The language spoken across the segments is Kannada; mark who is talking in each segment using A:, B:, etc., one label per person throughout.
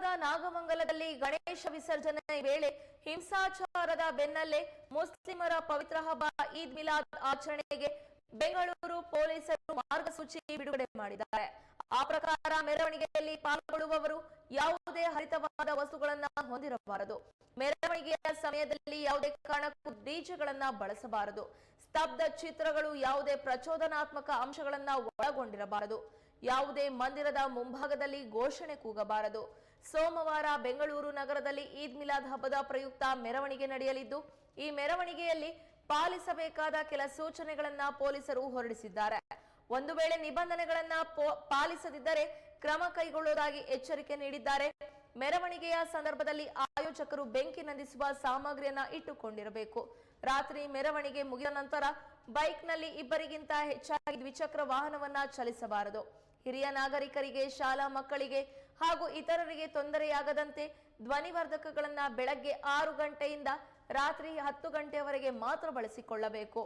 A: ನಾಗಮಂಗಲದಲ್ಲಿ ಗಣೇಶ ವಿಸರ್ಜನೆ ವೇಳೆ ಹಿಂಸಾಚಾರದ ಬೆನ್ನಲ್ಲೇ ಮುಸ್ಲಿಮರ ಪವಿತ್ರ ಹಬ್ಬ ಈದ್ ಮಿಲಾದ್ ಆಚರಣೆಗೆ ಬೆಂಗಳೂರು ಪೊಲೀಸರು ಮಾರ್ಗಸೂಚಿ ಬಿಡುಗಡೆ ಮಾಡಿದ್ದಾರೆ. ಆ ಪ್ರಕಾರ ಮೆರವಣಿಗೆಯಲ್ಲಿ ಪಾಲ್ಗೊಳ್ಳುವವರು ಯಾವುದೇ ಹರಿತವಾದ ವಸ್ತುಗಳನ್ನ ಹೊಂದಿರಬಾರದು. ಮೆರವಣಿಗೆಯ ಸಮಯದಲ್ಲಿ ಯಾವುದೇ ಕಾರಣಕ್ಕೂ ಡಿಜೆಗಳನ್ನ ಬಳಸಬಾರದು. ಸ್ತಬ್ಧ ಚಿತ್ರಗಳು ಯಾವುದೇ ಪ್ರಚೋದನಾತ್ಮಕ ಅಂಶಗಳನ್ನ ಒಳಗೊಂಡಿರಬಾರದು. ಯಾವುದೇ ಮಂದಿರದ ಮುಂಭಾಗದಲ್ಲಿ ಘೋಷಣೆ ಕೂಗಬಾರದು. ಸೋಮವಾರ ಬೆಂಗಳೂರು ನಗರದಲ್ಲಿ ಈದ್ ಮಿಲಾದ್ ಹಬ್ಬದ ಪ್ರಯುಕ್ತ ಮೆರವಣಿಗೆ ನಡೆಯಲಿದ್ದು, ಈ ಮೆರವಣಿಗೆಯಲ್ಲಿ ಪಾಲಿಸಬೇಕಾದ ಕೆಲ ಸೂಚನೆಗಳನ್ನ ಪೊಲೀಸರು ಹೊರಡಿಸಿದ್ದಾರೆ. ಒಂದು ವೇಳೆ ನಿಬಂಧನೆಗಳನ್ನ ಪಾಲಿಸದಿದ್ದರೆ ಕ್ರಮ ಕೈಗೊಳ್ಳುವುದಾಗಿ ಎಚ್ಚರಿಕೆ ನೀಡಿದ್ದಾರೆ. ಮೆರವಣಿಗೆಯ ಸಂದರ್ಭದಲ್ಲಿ ಆಯೋಜಕರು ಬೆಂಕಿ ನಂದಿಸುವ ಸಾಮಗ್ರಿಯನ್ನ ಇಟ್ಟುಕೊಂಡಿರಬೇಕು. ರಾತ್ರಿ ಮೆರವಣಿಗೆ ಮುಗಿದ ನಂತರ ಬೈಕ್ನಲ್ಲಿ ಇಬ್ಬರಿಗಿಂತ ಹೆಚ್ಚಾಗಿ ದ್ವಿಚಕ್ರ ವಾಹನವನ್ನ ಚಲಿಸಬಾರದು. ಹಿರಿಯ ನಾಗರಿಕರಿಗೆ, ಶಾಲಾ ಮಕ್ಕಳಿಗೆ ಹಾಗೂ ಇತರರಿಗೆ ತೊಂದರೆಯಾಗದಂತೆ ಧ್ವನಿವರ್ಧಕಗಳನ್ನ ಬೆಳಗ್ಗೆ ಆರು ಗಂಟೆಯಿಂದ ರಾತ್ರಿ ಹತ್ತು ಗಂಟೆಯವರೆಗೆ ಮಾತ್ರ ಬಳಸಿಕೊಳ್ಳಬೇಕು.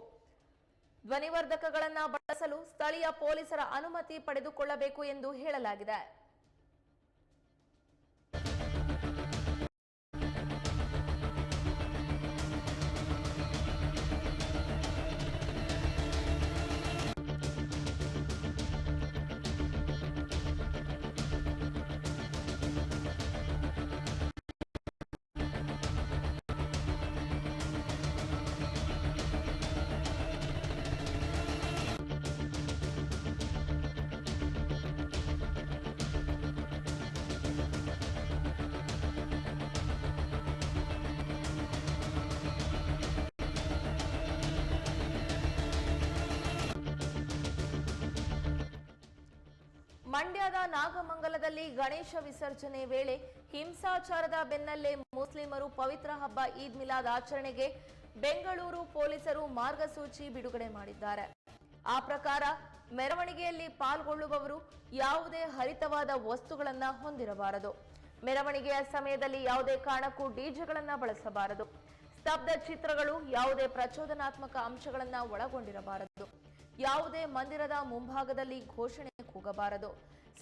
A: ಧ್ವನಿವರ್ಧಕಗಳನ್ನ ಬಳಸಲು ಸ್ಥಳೀಯ ಪೊಲೀಸರ ಅನುಮತಿ ಪಡೆದುಕೊಳ್ಳಬೇಕು ಎಂದು ಹೇಳಲಾಗಿದೆ. ಮಂಡ್ಯದ ನಾಗಮಂಗಲದಲ್ಲಿ ಗಣೇಶ ವಿಸರ್ಜನೆ ವೇಳೆ ಹಿಂಸಾಚಾರದ ಬೆನ್ನಲ್ಲೇ ಮುಸ್ಲಿಮರು ಪವಿತ್ರ ಹಬ್ಬ ಈದ್ ಮಿಲಾದ್ ಆಚರಣೆಗೆ ಬೆಂಗಳೂರು ಪೊಲೀಸರು ಮಾರ್ಗಸೂಚಿ ಬಿಡುಗಡೆ ಮಾಡಿದ್ದಾರೆ. ಆ ಪ್ರಕಾರ ಮೆರವಣಿಗೆಯಲ್ಲಿ ಪಾಲ್ಗೊಳ್ಳುವವರು ಯಾವುದೇ ಹರಿತವಾದ ವಸ್ತುಗಳನ್ನ ಹೊಂದಿರಬಾರದು. ಮೆರವಣಿಗೆಯ ಸಮಯದಲ್ಲಿ ಯಾವುದೇ ಕಾರಣಕ್ಕೂ ಡಿಜೆಗಳನ್ನ ಬಳಸಬಾರದು. ಸ್ತಬ್ಧ ಚಿತ್ರಗಳು ಯಾವುದೇ ಪ್ರಚೋದನಾತ್ಮಕ ಅಂಶಗಳನ್ನ ಒಳಗೊಂಡಿರಬಾರದು. ಯಾವುದೇ ಮಂದಿರದ ಮುಂಭಾಗದಲ್ಲಿ ಘೋಷಣೆ ಕೂಗಬಾರದು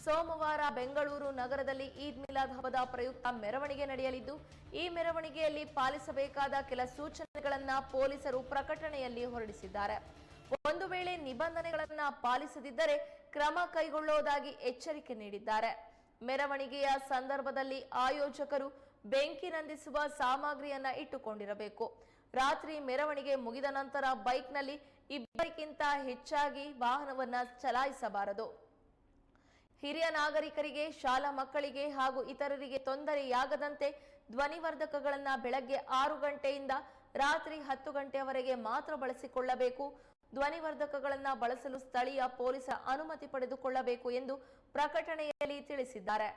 A: ಸೋಮವಾರ ಬೆಂಗಳೂರು ನಗರದಲ್ಲಿ ಈದ್ ಮಿಲಾದ್ ಹಬ್ಬದ ಪ್ರಯುಕ್ತ ಮೆರವಣಿಗೆ ನಡೆಯಲಿದ್ದು, ಈ ಮೆರವಣಿಗೆಯಲ್ಲಿ ಪಾಲಿಸಬೇಕಾದ ಕೆಲ ಸೂಚನೆಗಳನ್ನ ಪೊಲೀಸರು ಪ್ರಕಟಣೆಯಲ್ಲಿ ಹೊರಡಿಸಿದ್ದಾರೆ. ಒಂದು ವೇಳೆ ನಿಬಂಧನೆಗಳನ್ನ ಪಾಲಿಸದಿದ್ದರೆ ಕ್ರಮ ಕೈಗೊಳ್ಳುವುದಾಗಿ ಎಚ್ಚರಿಕೆ ನೀಡಿದ್ದಾರೆ. ಮೆರವಣಿಗೆಯ ಸಂದರ್ಭದಲ್ಲಿ ಆಯೋಜಕರು ಬೆಂಕಿ ನಂದಿಸುವ ಸಾಮಗ್ರಿಯನ್ನ ಇಟ್ಟುಕೊಂಡಿರಬೇಕು. ರಾತ್ರಿ ಮೆರವಣಿಗೆ ಮುಗಿದ ನಂತರ ಬೈಕ್ನಲ್ಲಿ ಇಬ್ಬರಿಗಿಂತ ಹೆಚ್ಚಾಗಿ ವಾಹನವನ್ನ ಚಲಾಯಿಸಬಾರದು. ಹಿರಿಯ ನಾಗರಿಕರಿಗೆ, ಶಾಲಾ ಮಕ್ಕಳಿಗೆ ಹಾಗೂ ಇತರರಿಗೆ ತೊಂದರೆಯಾಗದಂತೆ ಧ್ವನಿವರ್ಧಕಗಳನ್ನು ಬೆಳಗ್ಗೆ ಆರು ಗಂಟೆಯಿಂದ ರಾತ್ರಿ ಹತ್ತು ಗಂಟೆಯವರೆಗೆ ಮಾತ್ರ ಬಳಸಿಕೊಳ್ಳಬೇಕು. ಧ್ವನಿವರ್ಧಕಗಳನ್ನು ಬಳಸಲು ಸ್ಥಳೀಯ ಪೊಲೀಸರ ಅನುಮತಿ ಪಡೆದುಕೊಳ್ಳಬೇಕು ಎಂದು ಪ್ರಕಟಣೆಯಲ್ಲಿ ತಿಳಿಸಿದ್ದಾರೆ.